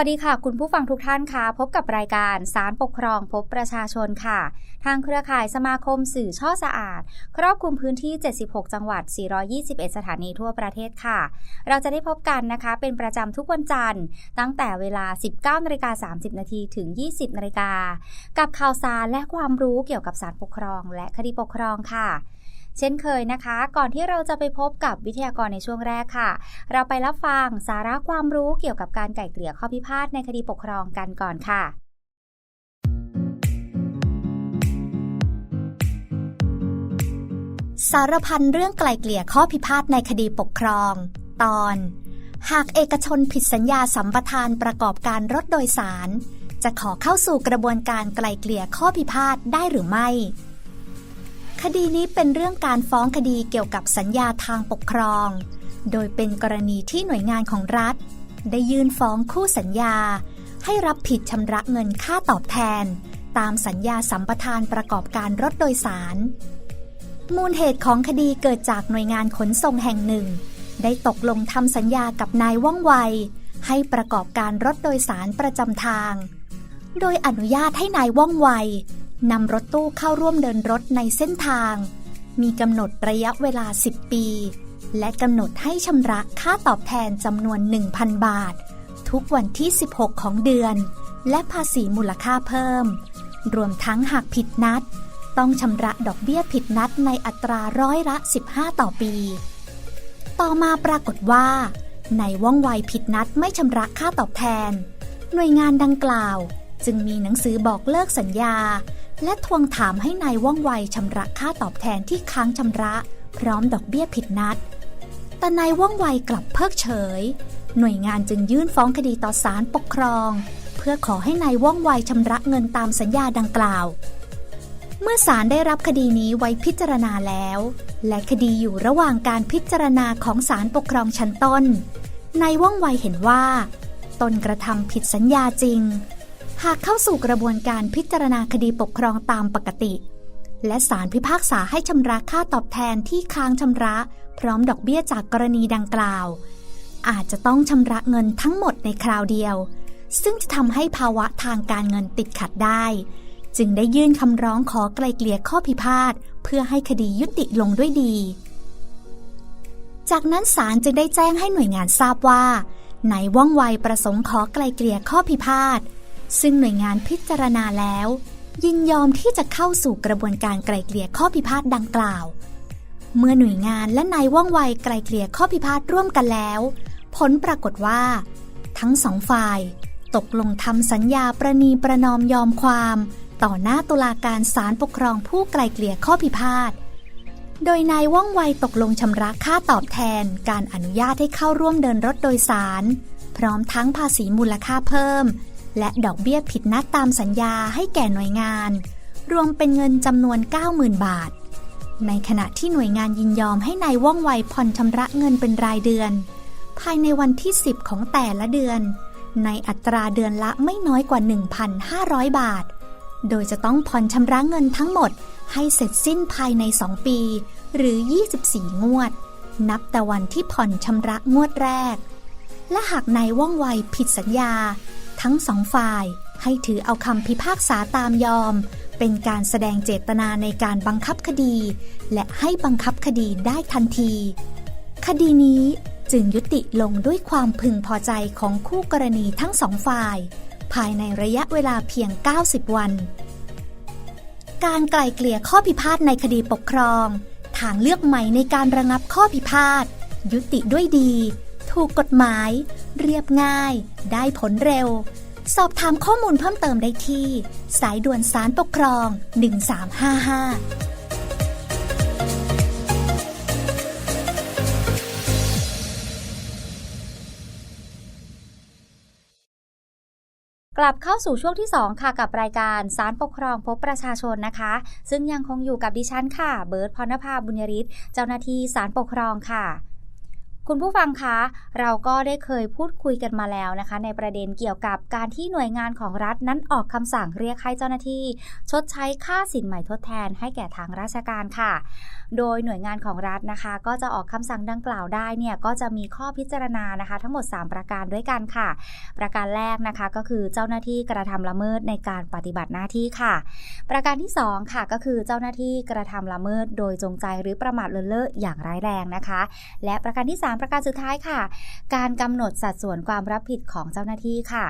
วัสดีค่ะ คุณผู้ฟังทุกท่านค่ะ พบกับรายการสารปกครองพบประชาชนค่ะ ทางเครือข่ายสมาคมสื่อช่อสะอาด ครอบคลุมพื้นที่ 76 จังหวัด 421 สถานีทั่วประเทศค่ะ เราจะได้พบกันนะคะ เป็นประจำทุกวันจันทร์ ตั้งแต่เวลา 19นาฬิกา30 นาทีถึง 20นาฬิกากับข่าวสารและความรู้เกี่ยวกับสารปกครอง และคดีปกครองค่ะ เช่นเคยนะคะ ก่อนที่เราจะไปพบกับวิทยากรในช่วงแรกค่ะ เราไปรับฟังสาระความรู้เกี่ยวกับการไก่เกลี่ยข้อพิพาทในคดีปกครองกันก่อนค่ะสารพันเรื่องไกลเกลี่ยข้อพิพาทในคดีปกครอง ตอน หากเอกชนผิดสัญญาสัมปทานประกอบการรถโดยสาร จะขอเข้าสู่กระบวนการไกลเกลี่ยข้อพิพาทได้หรือไม่ คดีนี้เป็นเรื่องการฟ้องคดีเกี่ยวกับสัญญาทางปกครอง โดยเป็นกรณีที่หน่วยงานของรัฐ ได้ยื่นฟ้องคู่สัญญา ให้รับผิดชำระเงินค่าตอบแทน ตามสัญญาสัมปทานประกอบการรถโดยสาร มูลเหตุของคดีเกิดจากหน่วยงานขนส่งแห่งหนึ่ง ได้ตกลงทำสัญญากับนายว่องไว ให้ประกอบการรถโดยสารประจำทาง โดยอนุญาตให้นายว่องไว นำรถตู้เข้าร่วมเดินรถในเส้นทาง มีกำหนดระยะเวลา 10 ปี และกำหนดให้ชำระค่าตอบแทนจำนวน 1,000 บาท ทุกวันที่ 16 ของเดือน และภาษีมูลค่าเพิ่ม รวมทั้งหากผิดนัด ต้องชำระดอกเบี้ยผิดนัดในอัตราร้อยละ 15 ต่อปี ต่อมาปรากฏว่า ในว่องไวผิดนัดไม่ชำระค่าตอบแทน หน่วยงานดังกล่าว จึงมีหนังสือบอกเลิกสัญญา และทวงถามให้นายว่องไวชำระค่าตอบแทนที่ค้างชำระ พร้อมดอกเบี้ยผิดนัด แต่นายว่องไวกลับเพิกเฉย หน่วยงานจึงยื่นฟ้องคดีต่อศาลปกครอง เพื่อขอให้นายว่องไวชำระเงินตามสัญญาดังกล่าว เมื่อศาลได้รับคดีนี้ไว้พิจารณาแล้ว และคดีอยู่ระหว่างการพิจารณาของศาลปกครองชั้นต้นนายว่องไวเห็นว่า ตนกระทำผิดสัญญาจริง หากเข้าสู่กระบวนการพิจารณาคดีปกครองตามปกติ และศาลพิพากษาให้ชำระค่าตอบแทนที่ค้างชำระ พร้อมดอกเบี้ยจากกรณีดังกล่าว อาจจะต้องชำระเงินทั้งหมดในคราวเดียว ซึ่งจะทำให้ภาวะทางการเงินติดขัดได้ จึงได้ยื่นคำร้องขอไกลเกลี่ยข้อพิพาทเพื่อให้คดียุติลงด้วยดี จากนั้นศาลจึงได้แจ้งให้หน่วยงานทราบว่า ไหนว่องไวประสงค์ขอไกลเกลี่ยข้อพิพาท ซึ่งหน่วยงานพิจารณาแล้ว ยินยอมที่จะเข้าสู่กระบวนการไกลเกลี่ยข้อพิพาทดังกล่าว เมื่อหน่วยงานและนายว่องไวไกลเกลี่ยข้อพิพาทร่วมกันแล้ว ผลปรากฏว่า ทั้งสองฝ่าย ตกลงทำสัญญาประนีประนอมยอมความ ต่อหน้าตุลาการศาลปกครองผู้ไกลเกลี่ยข้อพิพาทโดยนายว่องไวตกลงชำระค่าตอบแทน การอนุญาตให้เข้าร่วมเดินรถโดยสาร พร้อมทั้งภาษีมูลค่าเพิ่ม และดอกเบี้ยผิดนัดตามสัญญาให้แก่หน่วยงาน รวมเป็นเงินจำนวน 90,000 บาท ในขณะที่หน่วยงานยินยอมให้นายว่องไวผ่อนชำระเงินเป็นรายเดือน ภายในวันที่ 10 ของแต่ละเดือน ในอัตราเดือนละไม่น้อยกว่า 1,500 บาท โดยจะต้องผ่อนชำระเงินทั้งหมดให้เสร็จสิ้นภายใน 2 ปี หรือ 24 งวด นับแต่วันที่ผ่อนชำระงวดแรก และหากนายว่องไวผิดสัญญา ทั้งสองฝ่ายให้ถือเอาคำพิพากษาตามยอม เป็นการแสดงเจตนาในการบังคับคดี และให้บังคับคดีได้ทันที คดีนี้จึงยุติลงด้วยความพึงพอใจของคู่กรณีทั้งสองฝ่าย ภายในระยะเวลาเพียง 90 วัน การไกล่เกลี่ยข้อพิพาทในคดีปกครอง ทางเลือกใหม่ในการระงับข้อพิพาทยุติด้วยดี ถูกกฎหมาย เรียบง่าย ได้ผลเร็ว สอบถามข้อมูลเพิ่มเติมได้ที่ สายด่วนสารปกครอง 1355กลับเข้าสู่ช่วงที่ 2 ค่ะกับรายการสารปกครองพบประชาชนนะคะ ซึ่งยังคงอยู่กับดิฉันค่ะ เบิร์ตพรณภาบุญยริศเจ้าหน้าที่สารปกครองค่ะ คุณผู้ฟังคะ เราก็ได้เคยพูดคุยกันมาแล้วนะคะ ในประเด็นเกี่ยวกับการที่หน่วยงานของรัฐนั้นออกคำสั่งเรียกให้เจ้าหน้าที่ ชดใช้ค่าสินใหม่ทดแทนให้แก่ทางราชการค่ะ โดยหน่วยงานของรัฐนะคะ ก็จะออกคำสั่งดังกล่าวได้เนี่ยก็จะมีข้อพิจารณานะคะ ทั้งหมด 3 ประการด้วยกันค่ะ ประการแรกนะคะก็คือเจ้าหน้าที่กระทำละเมิดในการปฏิบัติหน้าที่ค่ะ ประการที่ 2 ค่ะก็คือเจ้าหน้าที่กระทำละเมิด โดยจงใจหรือประมาทเลินเล่ออย่างร้ายแรงนะคะ และประการที่ 3ประการสุดท้ายค่ะ การกำหนดสัดส่วนความรับผิดของเจ้าหน้าที่ค่ะ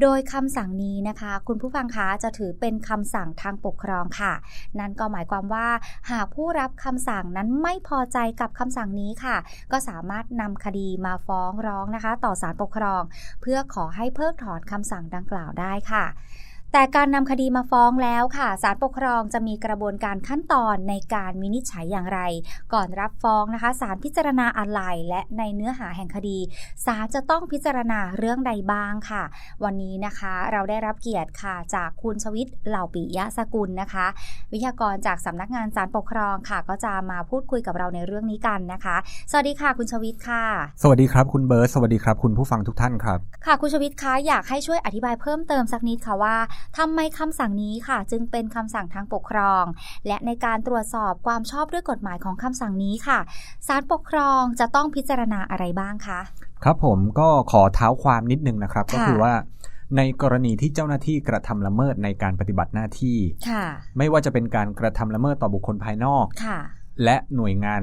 โดยคำสั่งนี้นะคะ คุณผู้ฟังคะจะถือเป็นคำสั่งทางปกครองค่ะ นั่นก็หมายความว่า หากผู้รับคำสั่งนั้นไม่พอใจกับคำสั่งนี้ค่ะ ก็สามารถนำคดีมาฟ้องร้องนะคะ ต่อศาลปกครอง เพื่อขอให้เพิกถอนคำสั่งดังกล่าวได้ค่ะ แต่การนำคดีมาฟ้องแล้วค่ะศาลปกครองจะมีกระบวนการขั้นตอนในการวินิจฉัยอย่างไร ก่อนรับฟ้องนะคะศาลพิจารณาอะไรและในเนื้อหาแห่งคดีศาลจะต้องพิจารณาเรื่องใดบ้างค่ะ วันนี้นะคะเราได้รับเกียรติค่ะ จากคุณชวิตเหล่าปิยะสกุลนะคะ วิทยากรจากสำนักงานศาลปกครองค่ะ ก็จะมาพูดคุยกับเราในเรื่องนี้กันนะคะ สวัสดีค่ะ คุณชวิตค่ะ สวัสดีครับคุณเบิร์ตสวัสดีครับ คุณผู้ฟังทุกท่านครับ ค่ะคุณชวิตคะอยากให้ช่วยอธิบายเพิ่มเติมสักนิดค่ะว่าทำไมคำสั่งนี้ค่ะ จึงเป็นคำสั่งทางปกครอง และในการตรวจสอบความชอบด้วยกฎหมายของคำสั่งนี้ค่ะศาลปกครองจะต้องพิจารณาอะไรบ้างคะครับผมก็ขอเท้าความนิดนึงนะครับค่ะก็คือว่าในกรณีที่เจ้าหน้าที่กระทำละเมิดในการปฏิบัติหน้าที่ค่ะไม่ว่าจะเป็นการกระทำละเมิดต่อบุคคลภายนอกค่ะและหน่วยงาน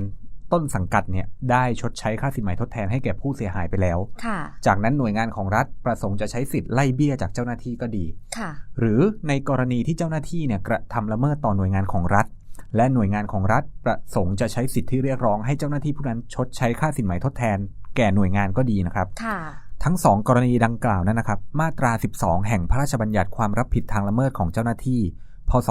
ต้นสังกัดเนี่ยได้ชดใช้ค่าสินไหมทดแทนให้แก่ผู้เสียหายไปแล้วค่ะจากนั้นหน่วยงานของรัฐประสงค์จะใช้สิทธิ์ไล่เบี้ยจากเจ้าหน้าที่ก็ดีค่ะหรือในกรณีที่เจ้าหน้าที่เนี่ยกระทำละเมิดต่อหน่วยงานของรัฐ และหน่วยงานของรัฐประสงค์จะใช้สิทธิที่เรียกร้องให้เจ้าหน้าที่ผู้นั้นชดใช้ค่าสินไหมทดแทน แก่หน่วยงานก็ดีนะครับค่ะทั้งสองกรณีดังกล่าวนั้นนะครับ มาตรา 12 แห่งพระราชบัญญัติความรับผิดทางละเมิดของเจ้าหน้าที่ พศ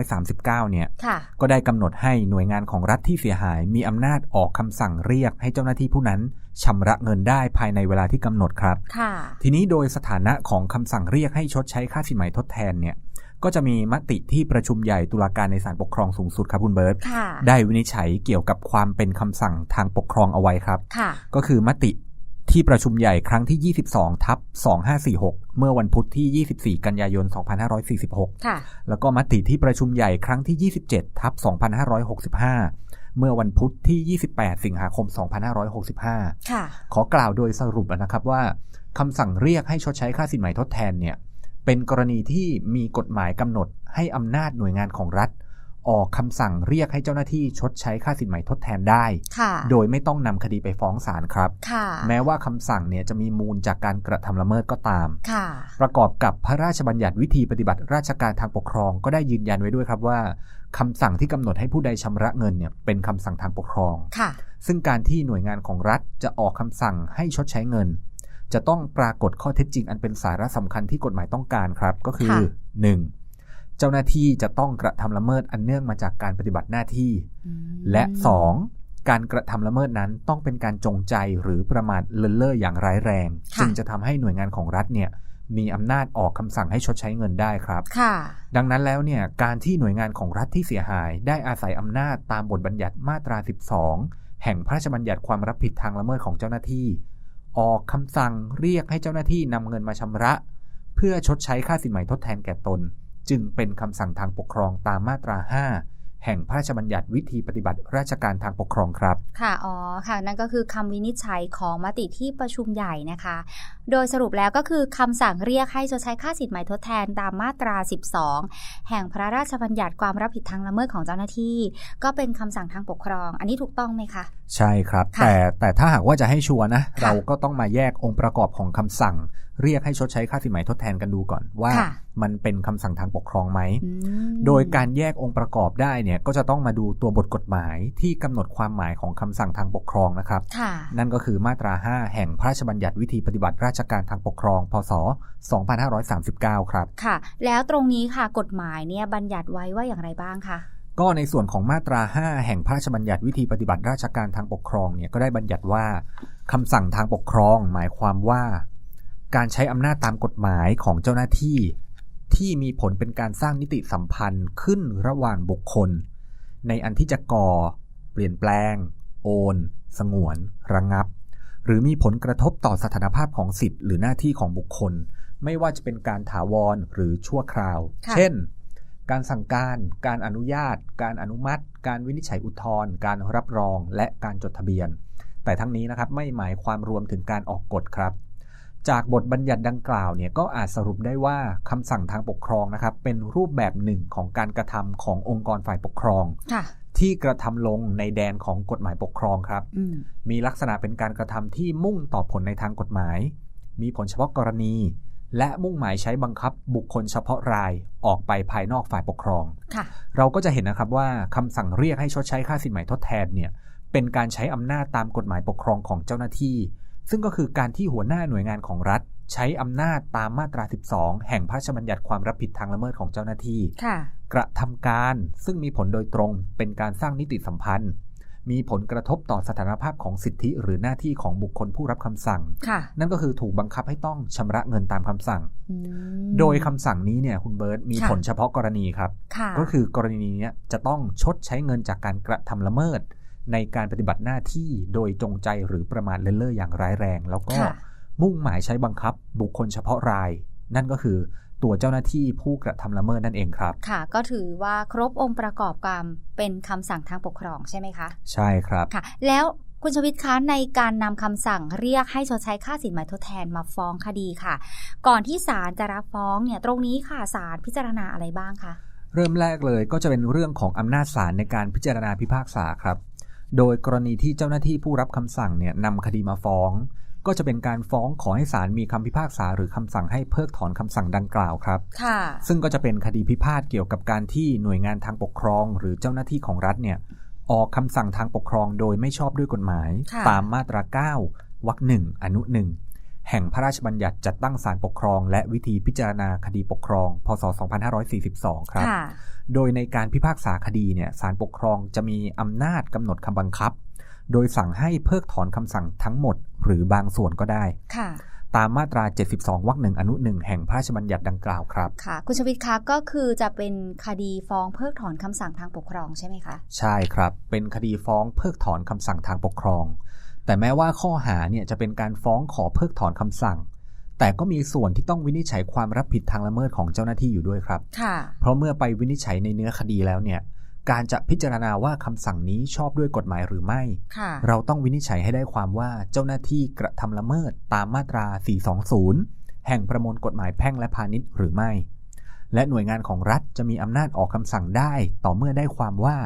2539 เนี่ยค่ะก็ได้กำหนดให้หน่วยงานของรัฐที่เสียหาย มีอำนาจออกคำสั่งเรียกให้เจ้าหน้าที่ผู้นั้นชำระเงินได้ภายในเวลาที่กำหนดครับค่ะทีนี้โดยสถานะของคำสั่งเรียกให้ชดใช้ค่าสินไหมทดแทนเนี่ย ก็จะมีมติที่ประชุมใหญ่ตุลาการในศาลปกครองสูงสุดครับคุณเบิร์ตค่ะได้วินิจฉัยเกี่ยวกับความเป็นคำสั่งทางปกครองเอาไว้ครับค่ะก็คือมติ ที่ประชุมใหญ่ครั้งที่ 22 ทับ 2546 เมื่อวันพุธที่ 24 กันยายน 2546 ค่ะ แล้วก็มติที่ประชุมใหญ่ครั้งที่ 27 ทับ 2565 เมื่อวันพุธที่ 28 สิงหาคม 2565 ค่ะ ขอกล่าวโดยสรุปนะครับว่าคำสั่งเรียกให้ชดใช้ค่าสินไหมทดแทนเนี่ย เป็นกรณีที่มีกฎหมายกำหนดให้อำนาจหน่วยงานของรัฐ ออกคำสั่งเรียกให้เจ้าหน้าที่ชดใช้ค่าสินไหมทดแทนได้ค่ะโดยไม่ต้องนำคดีไปฟ้องศาลครับค่ะแม้ว่าคำสั่งเนี่ยจะมีมูลจากการกระทำละเมิดก็ตามค่ะประกอบกับพระราชบัญญัติวิธีปฏิบัติราชการทางปกครองก็ได้ยืนยันไว้ด้วยครับว่าคำสั่งที่กำหนดให้ผู้ใดชำระเงินเนี่ยเป็นคำสั่งทางปกครองค่ะซึ่งการที่หน่วยงานของรัฐจะออกคำสั่งให้ชดใช้เงิน จะต้องปรากฏข้อเท็จจริงอันเป็นสาระสำคัญที่กฎหมายต้องการครับ ก็คือค่ะ 1. เจ้าหน้าที่จะต้องกระทำละเมิดอันเนื่องมาจากการปฏิบัติหน้าที่อืมและ 2. การกระทำละเมิดนั้นต้องเป็นการจงใจหรือประมาทเลินเล่ออย่างร้ายแรงค่ะจึงจะทำให้หน่วยงานของรัฐเนี่ยมีอำนาจออกคำสั่งให้ชดใช้เงินได้ครับค่ะดังนั้นแล้วเนี่ยการที่หน่วยงานของรัฐที่เสียหาย ได้อาศัยอำนาจตามบทบัญญัติมาตรา 12 แห่งพระราชบัญญัติความรับผิดทางละเมิดของเจ้าหน้าที่ ออกคำสั่งเรียกให้เจ้าหน้าที่นำเงินมาชำระ เพื่อชดใช้ค่าสินไหมทดแทนแก่ตน จึงเป็นคำสั่งทางปกครองตามมาตรา 5 แห่งพระราชบัญญัติวิธีปฏิบัติราชการทางปกครองครับ ค่ะ อ๋อ ค่ะ นั่นก็คือคำวินิจฉัยของมติที่ประชุมใหญ่นะคะ โดยสรุปแล้วก็คือคำสั่งเรียกให้ชดใช้ค่าสินไหมทดแทนตามมาตรา 12 แห่งพระราชบัญญัติความรับผิดทางละเมิดของเจ้าหน้าที่ ก็เป็นคำสั่งทางปกครอง อันนี้ถูกต้องไหมคะ ใช่ครับค่ะแต่แต่ถ้าหากว่าจะให้ชัวร์นะค่ะเราก็ต้องมาแยกองค์ประกอบของคำสั่งเรียกให้ชดใช้ค่าสินไหมทดแทนกันดูก่อนว่าค่ะมันเป็นคำสั่งทางปกครองไหมอืมโดยการแยกองค์ประกอบได้เนี่ยก็จะต้องมาดูตัวบทกฎหมายที่กำหนดความหมายของคำสั่งทางปกครองนะครับค่ะนั่นก็คือมาตรา 5 แห่งพระราชบัญญัติวิธีปฏิบัติราชการทางปกครอง พศ 2539 ครับ ค่ะ แล้วตรงนี้ค่ะกฎหมายเนี่ยบัญญัติไว้ว่าอย่างไรบ้างคะก็ในส่วนของมาตรา 5 แห่งพระราชบัญญัติวิธีปฏิบัติราชการทางปกครองเนี่ยก็ได้บัญญัติว่าคำสั่งทางปกครอง หมายความว่า การใช้อำนาจตามกฎหมายของเจ้าหน้าที่ ที่มีผลเป็นการสร้างนิติสัมพันธ์ขึ้นระหว่างบุคคล ในอันที่จะก่อ เปลี่ยนแปลง โอน สงวน ระงับ หรือมีผลกระทบต่อสถานภาพของสิทธิ์หรือหน้าที่ของบุคคล ไม่ว่าจะเป็นการถาวรหรือชั่วคราวค่ะเช่น การสั่งการ การอนุญาต การอนุมัติ การวินิจฉัยอุทธรณ์การรับรอง และการจดทะเบียนแต่ทั้งนี้นะครับไม่หมายความรวมถึงการออกกฎครับ จากบทบัญญัติดังกล่าวเนี่ยก็อาจสรุปได้ว่าคำสั่งทางปกครองนะครับ เป็นรูปแบบหนึ่งของการกระทำขององค์กรฝ่ายปกครองค่ะที่กระทำลงในแดนของกฎหมายปกครองครับอืมมีลักษณะเป็นการกระทำที่มุ่งต่อผลในทางกฎหมาย มีผลเฉพาะกรณี และมุ่งหมายใช้บังคับบุคคลเฉพาะรายออกไปภายนอกฝ่ายปกครองค่ะเราก็จะเห็นนะครับว่าคำสั่งเรียกให้ชดใช้ค่าสินไหมทดแทนเนี่ยเป็นการใช้อำนาจตามกฎหมายปกครองของเจ้าหน้าที่ ซึ่งก็คือการที่หัวหน้าหน่วยงานของรัฐ ใช้อำนาจตามมาตรา 12 แห่งพระราชบัญญัติความรับผิดทางละเมิดของเจ้าหน้าที่ค่ะกระทำการซึ่งมีผลโดยตรงเป็นการสร้างนิติสัมพันธ์ มีผลกระทบต่อสถานภาพของสิทธิหรือหน้าที่ของบุคคลผู้รับคำสั่งค่ะนั่นก็คือถูกบังคับให้ต้องชำระเงินตามคำสั่งอืมโดยคำสั่งนี้เนี่ยคุณเบิร์ตมีค่ะผลเฉพาะกรณีครับค่ะก็คือกรณีเนี้ยจะต้องชดใช้เงินจากการกระทำละเมิด ในการปฏิบัติหน้าที่โดยจงใจหรือประมาทเลินเล่ออย่างร้ายแรง แล้วก็ค่ะมุ่งหมายใช้บังคับบุคคลเฉพาะราย นั่นก็คือตัวเจ้าหน้าที่ผู้กระทำละเมิดนั่นเองครับ ค่ะ ก็ถือว่าครบองค์ประกอบการเป็นคำสั่งทางปกครองใช่ไหมคะ ใช่ครับค่ะ แล้วคุณชวิตคะในการนำคำสั่งเรียกให้ชดใช้ค่าสินไหมทดแทนมาฟ้องคดีค่ะ ก่อนที่ศาลจะรับฟ้องเนี่ยตรงนี้ค่ะศาลพิจารณาอะไรบ้างคะเริ่มแรกเลยก็จะเป็นเรื่องของอำนาจศาลในการพิจารณาพิพากษาครับ โดยกรณีที่เจ้าหน้าที่ผู้รับคำสั่งเนี่ยนำคดีมาฟ้อง ก็จะเป็นการฟ้องขอให้ศาลมีคำพิพากษาหรือคำสั่งให้เพิกถอนคำสั่งดังกล่าวครับ ค่ะ ซึ่งก็จะเป็นคดีพิพาทเกี่ยวกับการที่หน่วยงานทางปกครอง หรือเจ้าหน้าที่ของรัฐเนี่ยออกคำสั่งทางปกครองโดยไม่ชอบด้วยกฎหมาย ค่ะ ตามมาตรา 9วรรคหนึ่งอนุหนึ่ง แห่งพระราชบัญญัติจัดตั้งศาลปกครอง และวิธีพิจารณาคดีปกครอง พศ 2542 ครับค่ะโดยในการพิพากษาคดีเนี่ยศาลปกครองจะมีอำนาจกำหนดคำบังคับ โดยสั่งให้เพิกถอนคำสั่งทั้งหมดหรือบางส่วนก็ได้ค่ะตามมาตรา 72 วรรคหนึ่งอนุหนึ่งแห่งพระราชบัญญัติดังกล่าวครับ ค่ะ คุณชวิตคะก็คือจะเป็นคดีฟ้องเพิกถอนคำสั่งทางปกครองใช่ไหมคะ ใช่ครับ เป็นคดีฟ้องเพิกถอนคำสั่งทางปกครอง แต่แม้ว่าข้อหาเนี่ยจะเป็นการฟ้องขอเพิกถอนคำสั่ง แต่ก็มีส่วนที่ต้องวินิจฉัยความรับผิดทางละเมิดของเจ้าหน้าที่อยู่ด้วยครับค่ะเพราะเมื่อไปวินิจฉัยในเนื้อคดีแล้วเนี่ย การจะพิจารณาว่าคำสั่งนี้ชอบด้วยกฎหมายหรือไม่ค่ะเราต้องวินิจฉัยให้ได้ความว่าเจ้าหน้าที่กระทำละเมิดตามมาตรา 420 แห่งประมวลกฎหมายแพ่งและพาณิชย์หรือไม่ และหน่วยงานของรัฐจะมีอำนาจออกคำสั่งได้ ต่อเมื่อได้ความว่า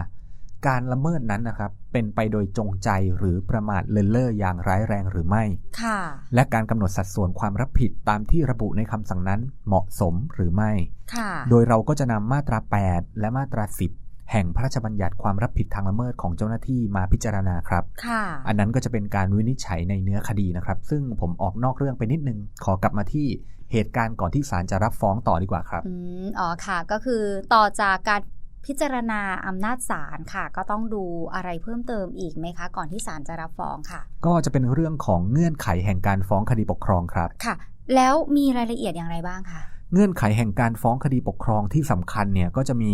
การละเมิดนั้นนะครับ เป็นไปโดยจงใจหรือประมาทเลินเล่ออย่างร้ายแรงหรือไม่ ค่ะ และการกำหนดสัดส่วนความรับผิดตามที่ระบุในคำสั่งนั้นเหมาะสมหรือไม่ ค่ะ โดยเราก็จะนำมาตรา 8 และมาตรา 10 แห่งพระราชบัญญัติความรับผิดทางละเมิดของเจ้าหน้าที่มาพิจารณาครับ ค่ะ อันนั้นก็จะเป็นการวินิจฉัยในเนื้อคดีนะครับ ซึ่งผมออกนอกเรื่องไปนิดนึง ขอกลับมาที่เหตุการณ์ก่อนที่ศาลจะรับฟ้องต่อดีกว่าครับ อืม อ๋อ ค่ะ ก็คือต่อจากการ พิจารณาอำนาจศาลค่ะ ก็ต้องดูอะไรเพิ่มเติมอีกไหมคะ ก่อนที่ศาลจะรับฟ้องค่ะ ก็จะเป็นเรื่องของเงื่อนไขแห่งการฟ้องคดีปกครองครับค่ะ แล้วมีรายละเอียดอย่างไรบ้างคะเงื่อนไขแห่งการฟ้องคดีปกครองที่สำคัญเนี่ยก็จะมี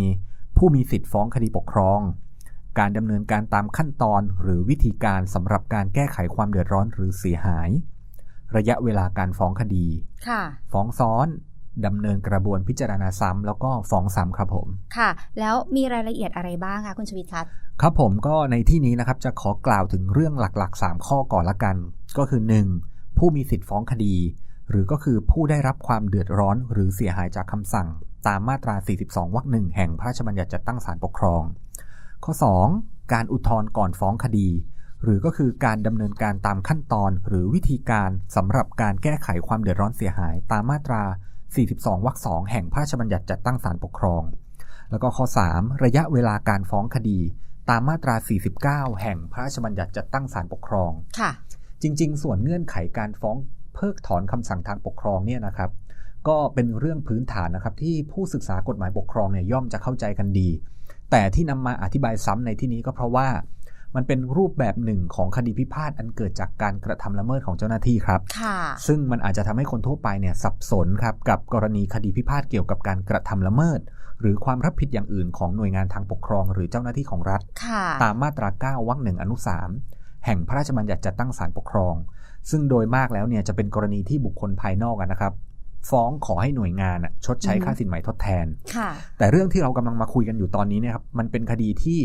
ผู้มีสิทธิ์ฟ้องคดีปกครอง การดำเนินการตามขั้นตอนหรือวิธีการสำหรับการแก้ไขความเดือดร้อนหรือเสียหาย ระยะเวลาการฟ้องคดี ค่ะ ฟ้องซ้อน ดำเนินกระบวนพิจารณาซ้ำแล้วก็ฟ้องซ้ำครับผม ค่ะ แล้วมีรายละเอียดอะไรบ้างคะคุณชวิตทัศน์ครับผมก็ในที่นี้นะครับจะขอกล่าวถึงเรื่องหลักๆ 3 ข้อก่อนละกัน ก็คือ 1. ผู้มีสิทธิ์ฟ้องคดี หรือก็คือผู้ได้รับความเดือดร้อนหรือเสียหายจากคำสั่ง ตามมาตรา 42 วรรคหนึ่งแห่งพระราชบัญญัติจัดตั้งศาลปกครอง ข้อ 2. การอุทธรณ์ก่อนฟ้องคดี หรือก็คือการดำเนินการตามขั้นตอนหรือวิธีการสำหรับการแก้ไขความเดือดร้อนเสียหายตามมาตรา 42วรรคสองแห่งพระราชบัญญัติจัดตั้งศาลปกครอง แล้วก็ข้อ 3. ระยะเวลาการฟ้องคดี ตามมาตรา 49 แห่งพระราชบัญญัติจัดตั้งศาลปกครองค่ะ จริง ๆ ส่วนเงื่อนไขการฟ้องเพิกถอนคำสั่งทางปกครองเนี่ยนะครับ ก็เป็นเรื่องพื้นฐานนะครับที่ผู้ศึกษากฎหมายปกครองเนี่ยย่อมจะเข้าใจกันดี แต่ที่นำมาอธิบายซ้ำในที่นี้ก็เพราะว่า มันเป็นรูปแบบหนึ่งของคดีพิพาทอันเกิดจากการกระทำละเมิดของเจ้าหน้าที่ครับค่ะซึ่งมันอาจจะทำให้คนทั่วไปเนี่ยสับสนครับกับกรณีคดีพิพาทเกี่ยวกับการกระทำละเมิด หรือความรับผิดอย่างอื่นของหน่วยงานทางปกครอง หรือเจ้าหน้าที่ของรัฐค่ะตามมาตรา 9วรรคหนึ่งอนุ3แห่งพระราชบัญญัติจัดตั้งศาลปกครอง ซึ่งโดยมากแล้วเนี่ยจะเป็นกรณีที่บุคคลภายนอกอะนะครับฟ้องขอให้หน่วยงานอะชดใช้อืมค่าสินไหมทดแทนค่ะแต่เรื่องที่เรากำลังมาคุยกันอยู่ตอนนี้เนี่ยครับ มันเป็นคดีที่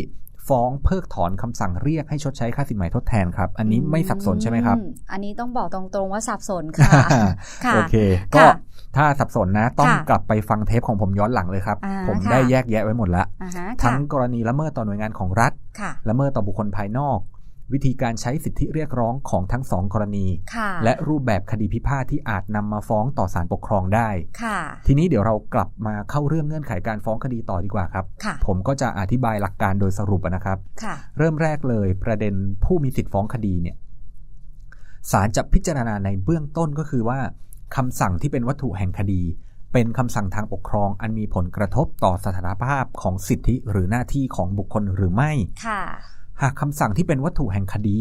ฟ้องเพิกถอนคำสั่งเรียกให้ชดใช้ค่าสินไหมทดแทนครับ อันนี้ไม่สับสนใช่ไหมครับอืมอันนี้ต้องบอกตรงๆว่าสับสนค่ะค่ะโอเค ก็ค่ะถ้าสับสนนะ ต้องค่ะกลับไปฟังเทปของผมย้อนหลังเลยครับอ่าผมค่ะได้แยกแยะไว้หมดแล้วอ่าฮะทั้ค่ะงกรณีละเมิดต่อหน่วยงานของรัฐค่ะละเมิดต่อบุคคลภายนอก วิธีการใช้สิทธิเรียกร้องของทั้งสองกรณีค่ะและรูปแบบคดีพิพาทที่อาจนำมาฟ้องต่อศาลปกครองได้ค่ะทีนี้เดี๋ยวเรากลับมาเข้าเรื่องเงื่อนไขการฟ้องคดีต่อดีกว่าครับค่ะผมก็จะอธิบายหลักการโดยสรุปนะครับค่ะเริ่มแรกเลยประเด็นผู้มีสิทธิฟ้องคดีเนี่ยศาลจะพิจารณาในเบื้องต้นก็คือว่าคำสั่งที่เป็นวัตถุแห่งคดี เป็นคำสั่งทางปกครอง อันมีผลกระทบต่อสถานภาพของสิทธิหรือหน้าที่ของบุคคลหรือไม่ค่ะ หากคำสั่งที่เป็นวัตถุแห่งคดี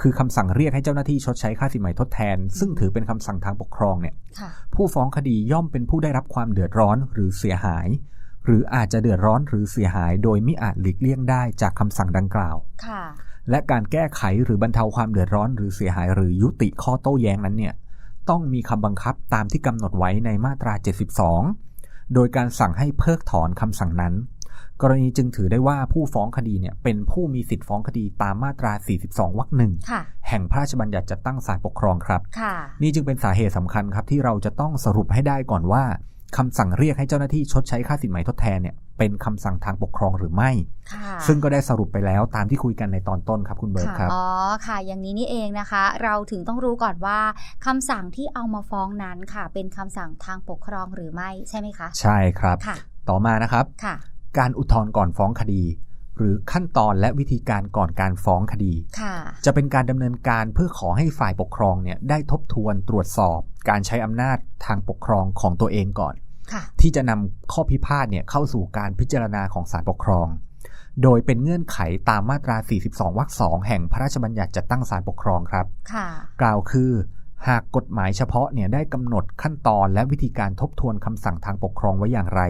คือคำสั่งเรียกให้เจ้าหน้าที่ชดใช้ค่าสินไหมทดแทน ซึ่งถือเป็นคำสั่งทางปกครองเนี่ยค่ะผู้ฟ้องคดีย่อมเป็นผู้ได้รับความเดือดร้อนหรือเสียหาย หรืออาจจะเดือดร้อนหรือเสียหาย โดยมิอาจหลีกเลี่ยงได้จากคำสั่งดังกล่าวค่ะและการแก้ไขหรือบรรเทาความเดือดร้อน หรือเสียหาย หรือยุติข้อโต้แย้งนั้นเนี่ยต้องมีคำบังคับตามที่กำหนดไว้ในมาตรา 72 โดยการสั่งให้เพิกถอนคำสั่งนั้น กรณีจึงถือได้ว่าผู้ฟ้องคดีเนี่ยเป็นผู้มีสิทธิฟ้องคดีตามมาตรา 42 วรรคหนึ่งค่ะแห่งพระราชบัญญัติจัดตั้งศาลปกครองครับค่ะนี่จึงเป็นสาเหตุสำคัญครับที่เราจะต้องสรุปให้ได้ก่อนว่าคำสั่งเรียกให้เจ้าหน้าที่ชดใช้ค่าสินไหมทดแทนเนี่ยเป็นคำสั่งทางปกครองหรือไม่ค่ะซึ่งก็ได้สรุปไปแล้วตามที่คุยกันในตอนต้นครับคุณเบิร์ตครับ อ๋อ ค่ะ อย่างนี้นี่เองนะคะ เราถึงต้องรู้ก่อนว่าคำสั่งที่เอามาฟ้องนั้นค่ะ เป็นคำสั่งทางปกครองหรือไม่ใช่ไหมคะ ใช่ครับค่ะต่อมานะครับ ค่ะ การอุทธรณ์ก่อนฟ้องคดี หรือขั้นตอนและวิธีการก่อนการฟ้องคดีค่ะจะเป็นการดำเนินการเพื่อขอให้ฝ่ายปกครองเนี่ยได้ทบทวนตรวจสอบ การใช้อำนาจทางปกครองของตัวเองก่อนค่ะที่จะนำข้อพิพาทเนี่ยเข้าสู่การพิจารณาของศาลปกครอง โดยเป็นเงื่อนไขตามมาตรา 42 วรรคสองแห่งพระราชบัญญัติจัดตั้งศาลปกครองครับค่ะกล่าวคือหากกฎหมายเฉพาะเนี่ยได้กำหนดขั้นตอนและวิธีการทบทวนคำสั่งทางปกครองไว้อย่างไร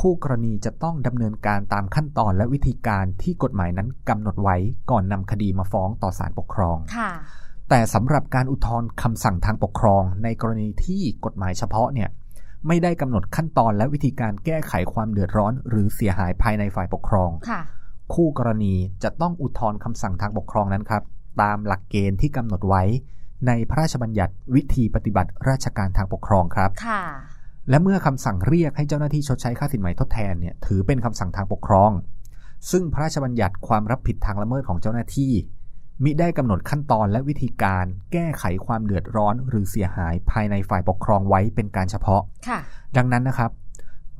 คู่กรณีจะต้องดำเนินการตามขั้นตอนและวิธีการที่กฎหมายนั้นกำหนดไว้ก่อนนำคดีมาฟ้องต่อศาลปกครองค่ะแต่สำหรับการอุทธรณ์คำสั่งทางปกครอง ในกรณีที่กฎหมายเฉพาะเนี่ยไม่ได้กำหนดขั้นตอนและวิธีการแก้ไขความเดือดร้อน หรือเสียหายภายในฝ่ายปกครองค่ะคู่กรณีจะต้องอุทธรณ์คำสั่งทางปกครองนั้นครับ ตามหลักเกณฑ์ที่กำหนดไว้ ในพระราชบัญญัติวิธีปฏิบัติราชการทางปกครองครับค่ะ และเมื่อคำสั่งเรียกให้เจ้าหน้าที่ชดใช้ค่าสินไหมทดแทนเนี่ยถือเป็นคำสั่งทางปกครอง ซึ่งพระราชบัญญัติความรับผิดทางละเมิดของเจ้าหน้าที่ มิได้กำหนดขั้นตอนและวิธีการ แก้ไขความเดือดร้อน หรือเสียหายภายในฝ่ายปกครองไว้เป็นการเฉพาะค่ะดังนั้นนะครับ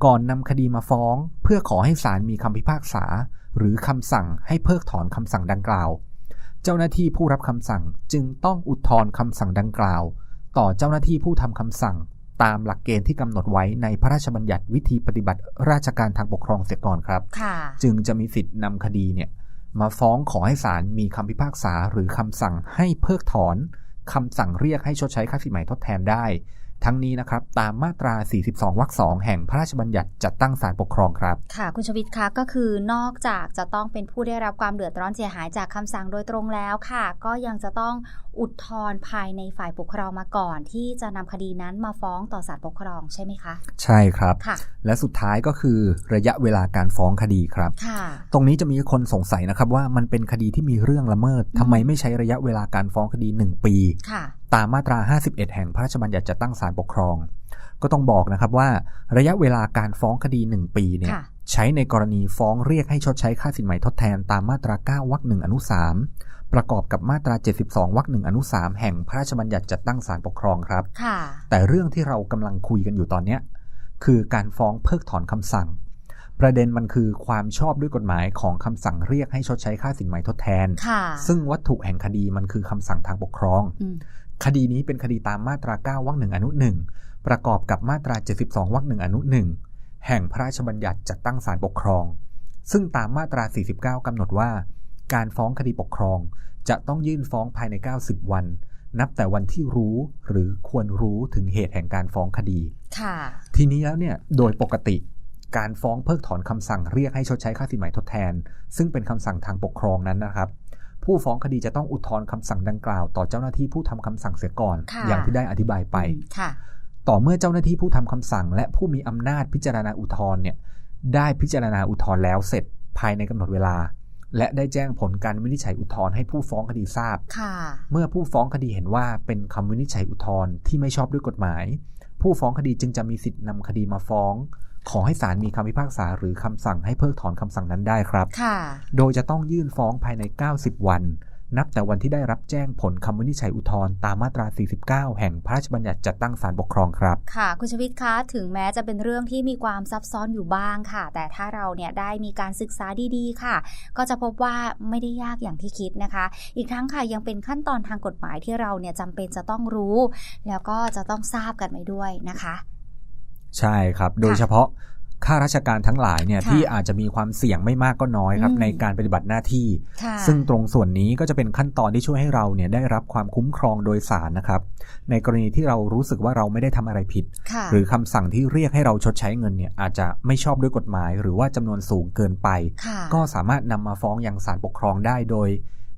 ก่อนนำคดีมาฟ้อง เพื่อขอให้ศาลมีคำพิพากษา หรือคำสั่งให้เพิกถอนคำสั่งดังกล่าว เจ้าหน้าที่ผู้รับคำสั่งจึงต้องอุทธรณ์คำสั่งดังกล่าว ต่อเจ้าหน้าที่ผู้ทำคำสั่ง ตามหลักเกณฑ์ที่กำหนดไว้ในพระราชบัญญัติวิธีปฏิบัติราชการทางปกครองเสียก่อนครับค่ะจึงจะมีสิทธิ์นำคดีเนี่ยมาฟ้องขอให้ศาลมีคำพิพากษาหรือคำสั่งให้เพิกถอนคำสั่งเรียกให้ชดใช้ค่าสินไหมทดแทนได้ ทั้งนี้นะครับตามมาตรา 42 วรรคสองแห่งพระราชบัญญัติจัดตั้งศาลปกครองครับ ค่ะ คุณชวิตคะก็คือนอกจากจะต้องเป็นผู้ได้รับความเดือดร้อนเสียหายจากคำสั่งโดยตรงแล้วค่ะ ก็ยังจะต้องอุทธรณ์ภายในฝ่ายปกครองมาก่อน ที่จะนำคดีนั้นมาฟ้องต่อศาลปกครองใช่ไหมคะ ใช่ครับค่ะและสุดท้ายก็คือระยะเวลาการฟ้องคดีครับค่ะตรงนี้จะมีคนสงสัยนะครับว่ามันเป็นคดีที่มีเรื่องละเมิดทำไมไม่ใช้ระยะเวลาการฟ้องคดี 1 ปีค่ะ ตามมาตรา 51 แห่งพระราชบัญญัติจัดตั้งศาลปกครอง ก็ต้องบอกนะครับว่าระยะเวลาการฟ้องคดี 1 ปีเนี่ยค่ะใช้ในกรณีฟ้องเรียกให้ชดใช้ค่าสินไหมทดแทนตามมาตรา 9วรรคหนึ่งอนุ 3 ประกอบกับมาตรา 72วรรคหนึ่งอนุ 3 แห่งพระราชบัญญัติจัดตั้งศาลปกครองครับค่ะแต่เรื่องที่เรากำลังคุยกันอยู่ตอนเนี้ยคือการฟ้องเพิกถอนคำสั่ง ประเด็นมันคือความชอบด้วยกฎหมายของคำสั่งเรียกให้ชดใช้ค่าสินไหมทดแทนค่ะซึ่งวัตถุแห่งคดีมันคือคำสั่งทางปกครองอืม คดีนี้เป็นคดีตามมาตรา 9 วรรคหนึ่งอนุหนึ่งประกอบกับมาตรา 72 วรรคหนึ่งอนุหนึ่งแห่งพระราชบัญญัติจัดตั้งศาลปกครอง ซึ่งตามมาตรา 49 กำหนดว่า การฟ้องคดีปกครอง จะต้องยื่นฟ้องภายใน 90 วัน นับแต่วันที่รู้หรือควรรู้ถึงเหตุแห่งการฟ้องคดี ค่ะ ทีนี้แล้วเนี่ยโดยปกติ การฟ้องเพิกถอนคำสั่งเรียกให้ชดใช้ค่าสินไหมทดแทน ซึ่งเป็นคำสั่งทางปกครองนั้นนะครับ ผู้ฟ้องคดีจะต้องอุทธรณ์คำสั่งดังกล่าว ต่อเจ้าหน้าที่ผู้ทำคำสั่งเสียก่อนค่ะอย่างที่ได้อธิบายไปอืมค่ะต่อเมื่อเจ้าหน้าที่ผู้ทำคำสั่ง และผู้มีอำนาจพิจารณาอุทธรณ์เนี่ยได้พิจารณาอุทธรณ์แล้วเสร็จภายในกำหนดเวลา และได้แจ้งผลการวินิจฉัยอุทธรณ์ให้ผู้ฟ้องคดีทราบค่ะเมื่อผู้ฟ้องคดีเห็นว่าเป็นคำวินิจฉัยอุทธรณ์ที่ไม่ชอบด้วยกฎหมาย ผู้ฟ้องคดีจึงจะมีสิทธิ์นำคดีมาฟ้อง ขอให้ศาลมีคำพิพากษาหรือคำสั่งให้เพิกถอนคำสั่งนั้นได้ครับค่ะโดยจะต้องยื่นฟ้องภายใน 90 วัน นับแต่วันที่ได้รับแจ้งผลคำวินิจฉัยอุทธรณ์ตามมาตรา 49 แห่งพระราชบัญญัติจัดตั้งศาลปกครองครับ ค่ะ คุณชวิตคะ ถึงแม้จะเป็นเรื่องที่มีความซับซ้อนอยู่บ้างค่ะ แต่ถ้าเราเนี่ยได้มีการศึกษาดีๆ ค่ะ ก็จะพบว่าไม่ได้ยากอย่างที่คิดนะคะ อีกทั้งค่ะยังเป็นขั้นตอนทางกฎหมายที่เราเนี่ยจำเป็นจะต้องรู้ แล้วก็จะต้องทราบกันไปด้วยนะคะ ใช่ครับ โดยเฉพาะ ข้าราชการทั้งหลายเนี่ยค่ะที่อาจจะมีความเสี่ยงไม่มากก็น้อยครับอืมในการปฏิบัติหน้าที่ค่ะซึ่งตรงส่วนนี้ก็จะเป็นขั้นตอนที่ช่วยให้เราเนี่ยได้รับความคุ้มครองโดยสารนะครับ ในกรณีที่เรารู้สึกว่าเราไม่ได้ทำอะไรผิดค่ะหรือคำสั่งที่เรียกให้เราชดใช้เงินเนี่ยอาจจะไม่ชอบด้วยกฎหมาย หรือว่าจำนวนสูงเกินไปค่ะก็สามารถนำมาฟ้องยังศาลปกครองได้โดย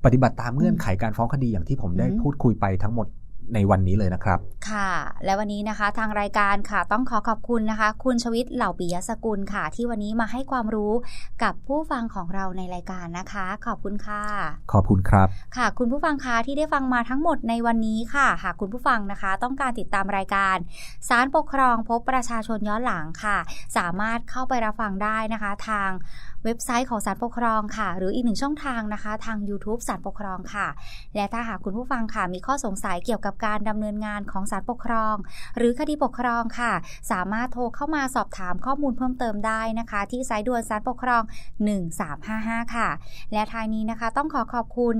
ปฏิบัติตามเงื่อนไขการฟ้องคดีอย่างที่ผมได้อืมพูดคุยไปทั้งหมด ในวันนี้เลยนะครับ ค่ะ และวันนี้นะคะ ทางรายการค่ะต้องขอขอบคุณนะคะ คุณชวิตเหล่าปิยสกุลค่ะ ที่วันนี้มาให้ความรู้กับผู้ฟังของเราในรายการนะคะ ขอบคุณค่ะ ขอบคุณครับ ค่ะ คุณผู้ฟังคะที่ได้ฟังมาทั้งหมดในวันนี้ค่ะ หากคุณผู้ฟังนะคะ ต้องการติดตามรายการสารปกครองพบประชาชนย้อนหลังค่ะ สามารถเข้าไปรับฟังได้นะคะ ทาง เว็บไซต์ของสารปกครองค่ะ หรืออีกหนึ่งช่องทางนะคะ ทาง YouTube สารปกครองค่ะ และถ้าหากคุณผู้ฟังค่ะ มีข้อสงสัยเกี่ยวกับการดำเนินงานของศาลปกครอง หรือคดีปกครองค่ะ สามารถโทรเข้ามาสอบถามข้อมูลเพิ่มเติมได้นะคะ ที่สายด่วนศาลปกครอง 1355 ค่ะ และท้ายนี้นะคะ ต้องขอขอบคุณ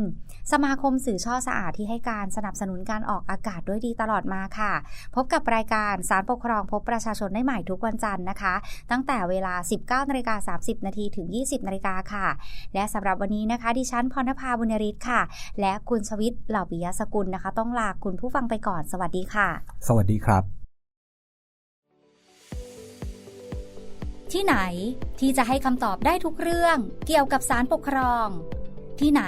สมาคมสื่อช่อสะอาดที่ให้การสนับสนุนการออกอากาศด้วยดีตลอดมาค่ะ พบกับรายการสารปกครองพบประชาชนได้ใหม่ทุกวันจันทร์นะคะ ตั้งแต่เวลา 19นาฬิกา30 นาทีถึง20นาฬิกาค่ะ และสำหรับวันนี้นะคะ ดิฉันพรณภาบุญริศค่ะ และคุณชวิตเหล่าปิยสกุลนะคะ ต้องลาคุณผู้ฟังไปก่อน สวัสดีค่ะ สวัสดีครับ ที่ไหนที่จะให้คำตอบได้ทุกเรื่องเกี่ยวกับสารปกครอง ที่ไหน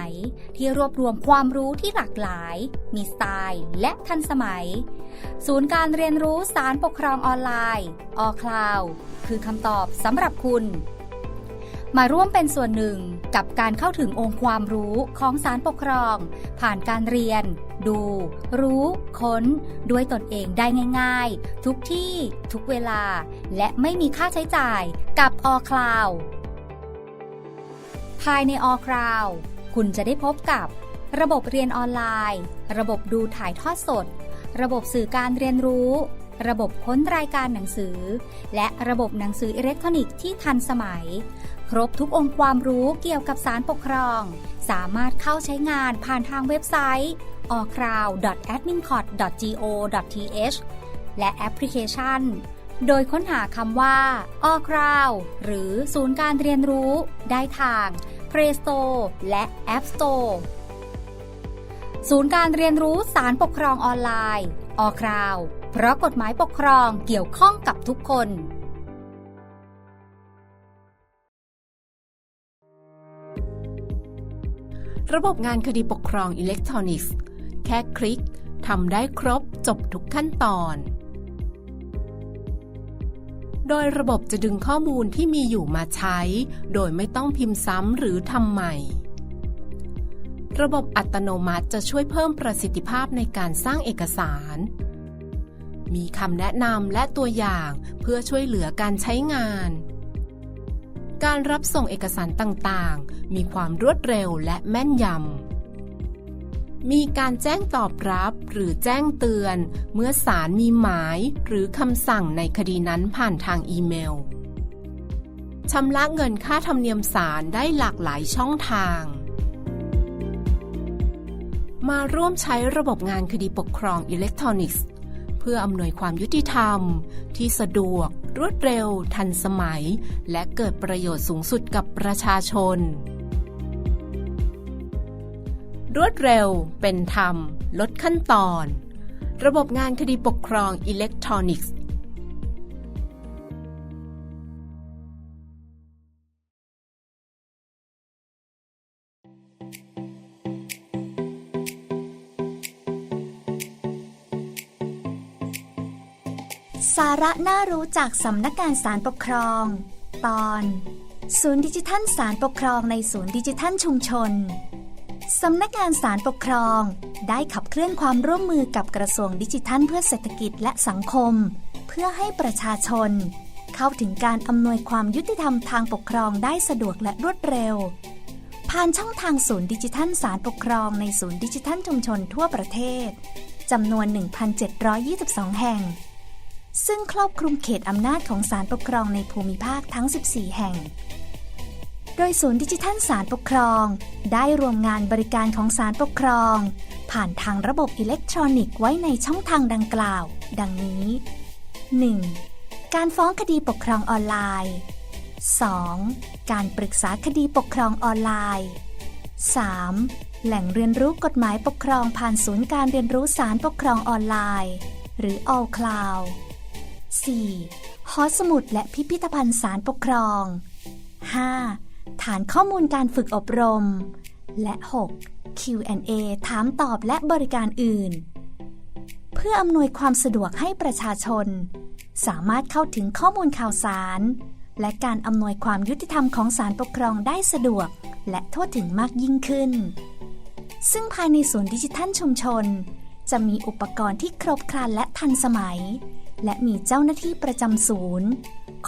ที่รวบรวมความรู้ที่หลากหลาย มีสไตล์ และทันสมัย ศูนย์การเรียนรู้สารปกครองออนไลน์ออคลาวคือคำตอบสำหรับคุณ มาร่วมเป็นส่วนหนึ่งกับการเข้าถึงองค์ความรู้ของสารปกครอง ผ่านการเรียน ดู รู้ ค้น ด้วยตนเองได้ง่าย ๆ ทุกที่ทุกเวลา และไม่มีค่าใช้จ่ายกับออคลาวภายในออคลาวคุณจะได้พบกับ ระบบเรียนออนไลน์ ระบบดูถ่ายทอดสด ระบบสื่อการเรียนรู้ระบบค้นรายการหนังสือ และระบบหนังสืออิเล็กทรอนิกส์ที่ทันสมัย รบทุกองค์ความรู้เกี่ยวกับสารปกครอง สามารถเข้าใช้งานผ่านทางเว็บไซต์ o c r o w d a d m i n c o t g o t h และแอปพลิเคชัน โดยค้นหาคำว่า o c r o w หรือศูนย์การเรียนรู้ ได้ทาง Play Store และ App Store ศูนย์การเรียนรู้สารปกครองออนไลน์ออคราวเพราะกฎหมายปกครองเกี่ยวข้องกับทุกคน ระบบงานคดีปกครองอิเล็กทรอนิกส์ แค่คลิกทำได้ครบจบทุกขั้นตอน โดยระบบจะดึงข้อมูลที่มีอยู่มาใช้ โดยไม่ต้องพิมพ์ซ้ำหรือทำใหม่ ระบบอัตโนมัติจะช่วยเพิ่มประสิทธิภาพในการสร้างเอกสาร มีคำแนะนำและตัวอย่างเพื่อช่วยเหลือการใช้งาน การรับส่งเอกสารต่างๆ มีความรวดเร็วและแม่นยำ มีการแจ้งตอบรับหรือแจ้งเตือน เมื่อศาลมีหมายหรือคำสั่งในคดีนั้นผ่านทางอีเมล ชำระเงินค่าธรรมเนียมศาลได้หลากหลายช่องทาง มาร่วมใช้ระบบงานคดีปกครองอิเล็กทรอนิกส์ เพื่ออำนวยความยุติธรรมที่สะดวก รวดเร็ว ทันสมัย และเกิดประโยชน์สูงสุดกับประชาชน รวดเร็ว เป็นธรรม ลดขั้นตอน ระบบงานคดีปกครองอิเล็กทรอนิกส์าระน่ารู้จากสำนักงานสารปกครอง ตอน ศูนย์ดิจิทัลสารปกครองในศูนย์ดิจิทัลชุมชน สำนักงานสารปกครอง ได้ขับเคลื่อนความร่วมมือกับกระทรวงดิจิทัลเพื่อเศรษฐกิจและสังคม เพื่อให้ประชาชน เข้าถึงการอำนวยความยุติธรรมทางปกครองได้สะดวกและรวดเร็ว ผ่านช่องทางศูนย์ดิจิทัลสารปกครองในศูนย์ดิจิทัลชุมชนทั่วประเทศจำนวน 1,722 แห่ง ซึ่งครอบคลุมเขตอำนาจของศาลปกครองในภูมิภาคทั้ง 14 แห่ง โดยศูนย์ดิจิทัลศาลปกครอง ได้รวมงานบริการของศาลปกครอง ผ่านทางระบบอิเล็กทรอนิกส์ไว้ในช่องทางดังกล่าว ดังนี้ 1. การฟ้องคดีปกครองออนไลน์ 2. การปรึกษาคดีปกครองออนไลน์ 3. แหล่งเรียนรู้กฎหมายปกครองผ่านศูนย์การเรียนรู้ศาลปกครองออนไลน์ หรือ All Cloud 4. หอสมุดและพิพิธภัณฑ์สารปกครอง 5. ฐานข้อมูลการฝึกอบรม และ 6. Q&A ถามตอบและบริการอื่น เพื่ออำนวยความสะดวกให้ประชาชน สามารถเข้าถึงข้อมูลข่าวสาร และการอำนวยความยุติธรรมของศาลปกครองได้สะดวก และทั่วถึงมากยิ่งขึ้น ซึ่งภายในศูนย์ดิจิทัลชุมชน จะมีอุปกรณ์ที่ครบครันและทันสมัย และมีเจ้าหน้าที่ประจำศูนย์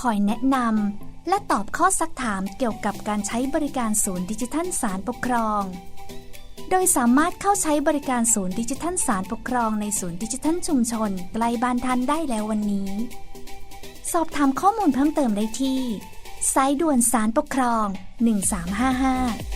คอยแนะนำและตอบข้อซักถามเกี่ยวกับการใช้บริการศูนย์ดิจิทัลสารปกครอง โดยสามารถเข้าใช้บริการศูนย์ดิจิทัลสารปกครองในศูนย์ดิจิทัลชุมชนใกล้บ้านท่านได้แล้ววันนี้ สอบถามข้อมูลเพิ่มเติมได้ที่สายด่วนสารปกครอง 1355